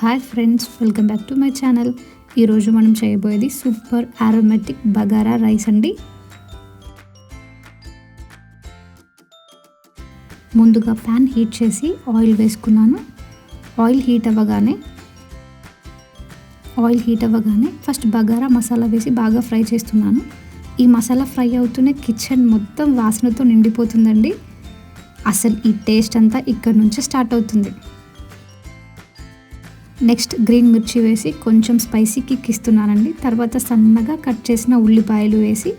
Hi friends welcome back to my channel. ఈరోజు మనం చేయబోయేది సూపర్ ఆరోమేటిక్ బగారా రైస్ అండి. ముందుగా ప్యాన్ హీట్ చేసి ఆయిల్ వేసుకున్నాను. ఆయిల్ హీట్ అవ్వగానే ఆయిల్ హీట్ అవ్వగానే ఫస్ట్ బగారా మసాలా వేసి బాగా ఫ్రై చేస్తున్నాను. ఈ మసాలా ఫ్రై అవుతూనే కిచెన్ మొత్తం వాసనతో నిండిపోతుందండి. అసలు ఈ టేస్ట్ అంతా ఇక్కడ నుంచే స్టార్ట్ అవుతుంది. నెక్స్ట్ గ్రీన్ మిర్చి వేసి కొంచెం స్పైసీ కిక్ ఇస్తున్నానండి తర్వాత సన్నగా కట్ చేసిన ఉల్లిపాయలు వేసి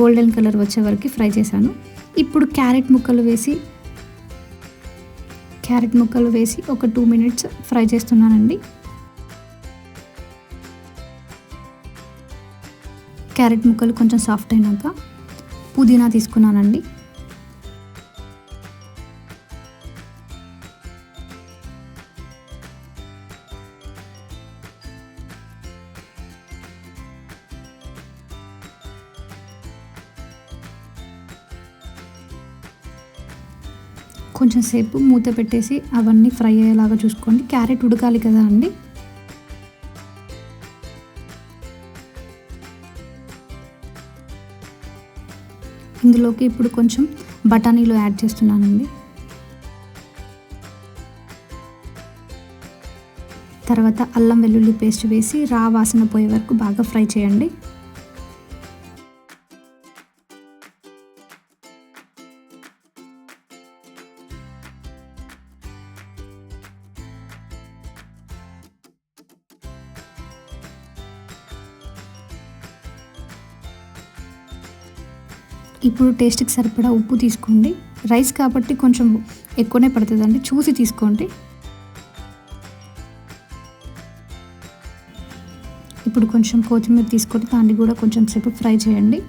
గోల్డెన్ కలర్ వచ్చే వరకు ఫ్రై చేశాను. ఇప్పుడు క్యారెట్ ముక్కలు వేసి క్యారెట్ ముక్కలు వేసి ఒక టూ మినిట్స్ ఫ్రై చేస్తున్నానండి. క్యారెట్ ముక్కలు కొంచెం సాఫ్ట్ అయినాక పుదీనా తీసుకున్నానండి. కొంచెం సేపు మూత పెట్టేసి అవన్నీ ఫ్రై అయ్యేలాగా చూసుకోండి. క్యారెట్ ఉడకాలి కదా అండి. ఇందులోకి ఇప్పుడు కొంచెం బఠానీలు యాడ్ చేస్తున్నానండి. తర్వాత అల్లం వెల్లుల్లి పేస్ట్ వేసి రా వాసన పోయే వరకు బాగా ఫ్రై చేయండి. ఇప్పుడు టేస్ట్కి సరిపడా ఉప్పు తీసుకోండి. రైస్ కాబట్టి కొంచెం ఎక్కువనే పడుతుందండి. చూసి తీసుకోండి. ఇప్పుడు కొంచెం కొత్తిమీర తీసుకొని దాన్ని కూడా కొంచెం సేపు ఫ్రై చేయండి.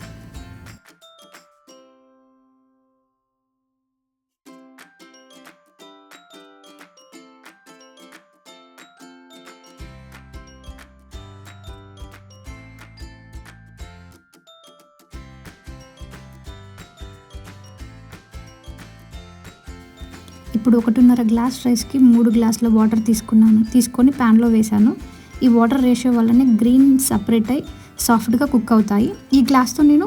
ఇప్పుడు ఒకటిన్నర గ్లాస్ రైస్కి మూడు గ్లాసుల వాటర్ తీసుకున్నాను. తీసుకొని ప్యాన్లో వేశాను. ఈ వాటర్ రేషియో వల్లనే గ్రీన్ సపరేట్ అయి సాఫ్ట్గా కుక్ అవుతాయి. ఈ గ్లాస్తో నేను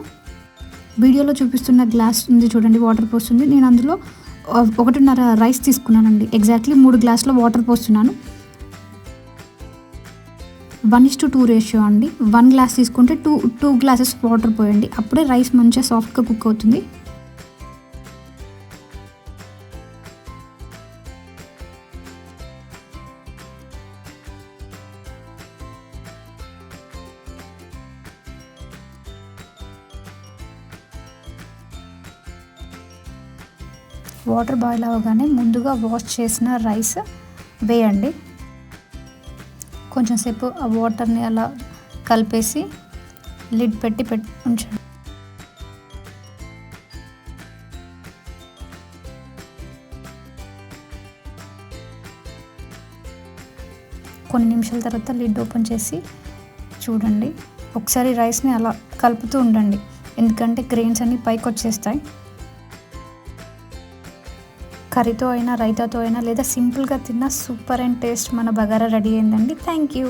వీడియోలో చూపిస్తున్న గ్లాస్ ఉంది చూడండి వాటర్ పోస్తుంది నేను అందులో ఒకటిన్నర రైస్ తీసుకున్నానండి. ఎగ్జాక్ట్లీ మూడు గ్లాసుల వాటర్ పోస్తున్నాను. One is to two ratio అండి. వన్ గ్లాస్ తీసుకుంటే టూ టూ గ్లాసెస్ వాటర్ పోయండి. అప్పుడే రైస్ మంచిగా సాఫ్ట్గా కుక్ అవుతుంది. వాటర్ బాయిల్ అవ్వగానే ముందుగా వాష్ చేసిన రైస్ వేయండి. కొంచెం సేపు ఆ వాటర్ని అలా కలిపేసి లిడ్ పెట్టి పెట్టి ఉంచండి. కొన్ని నిమిషాల తర్వాత లిడ్ ఓపెన్ చేసి చూడండి. ఒకసారి రైస్ని అలా కలుపుతూ ఉండండి. ఎందుకంటే గ్రెయిన్స్ అన్నీ పైకి వచ్చేస్తాయి కర్రీతో అయినా రైతాతో అయినా లేదా సింపుల్గా తిన్నా సూపర్ అండ్ టేస్ట్ మన బగారా రెడీ అయిందండి. Thank you.